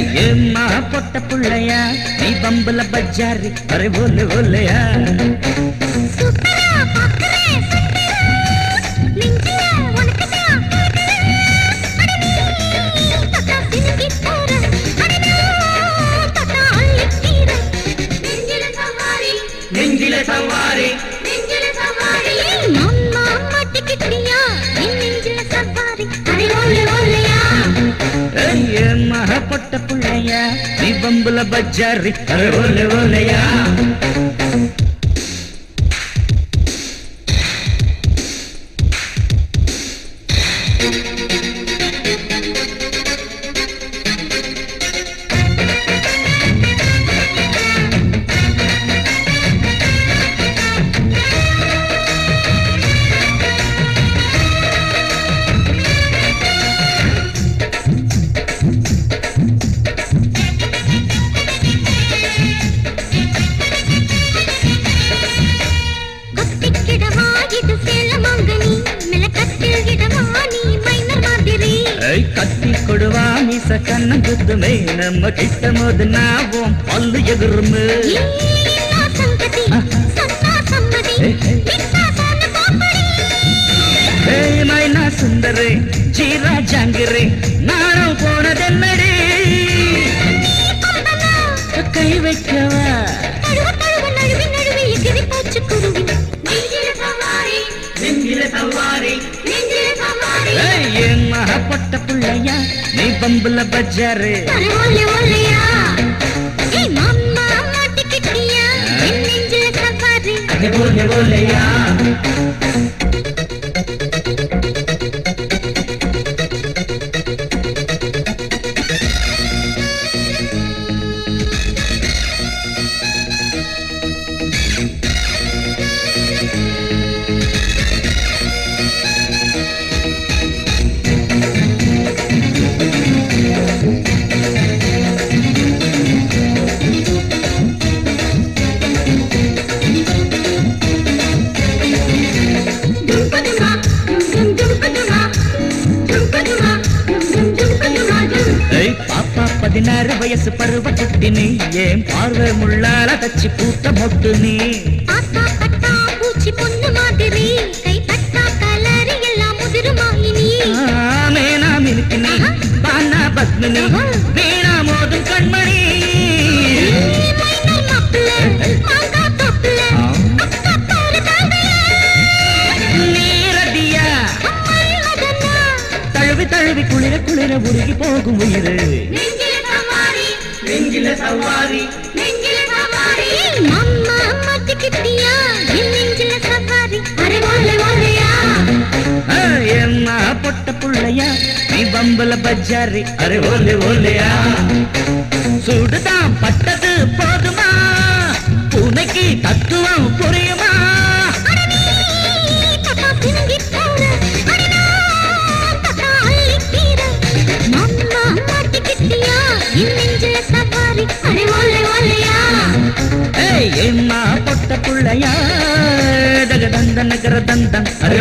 ஏய், ஏம்மா பொட்ட புள்ளையா நீ பம்புல பஜாரி அரே ஓலே ஓலையா சூப்பரா பாக்குறேன் சுந்தரா. நெஞ்சில உனக்குதான் அடனே, தொட்டா சினுங்கி போற. அடனே, தொட்டா அள்ளித்தீர. நெஞ்சில சவாரி, நெஞ்சில சவாரி நெஞ்சில சவாரி. மாமா ஏம்மா பொட்ட புள்ளையா நீ பம்புல பஜாரி அரே பல்லு எதிருமே. ஏன்னா சங்கதி, சொன்னா சம்மதி, விட்டா சொன்ன பாப்படி. ஏய், மைனா சுந்தரே ஜீரா ஜாங்கிரே நானும் போனதென்னடி? கை வைக்கவா? மகப்பட்ட புள்ளையா நீ பம்புல பஜாரு அரை பதினாறு வயசு பருவ குட்டி நீ ஏன் பார்வை முள்ளால தச்சு பூத்த மொட்டு நீ பூச்சி பொண்ணு மாதிரி. மேனா மினுக்கினி பானா பத்மினி வீணா மோதும் கண்மணி. தழுவி தழுவி குளிர குளிர உருகி போகும் உயிரு. நெஞ்சில சவாரி. நெஞ்சில சவாரி. மம்மா மாட்டிக்கிட்டியா என் நெஞ்சில சவாரி. அரே ஓலே ஓலையா என்ன பொட்ட புள்ளையா? நீ பம்பல பஜாரி. Array Olay ஓலையா? சுடுதான் பட்டது போதுமா. ఏమ్మా పొట్ట పుళ్ళయా దగదంద నగర దంద. అరే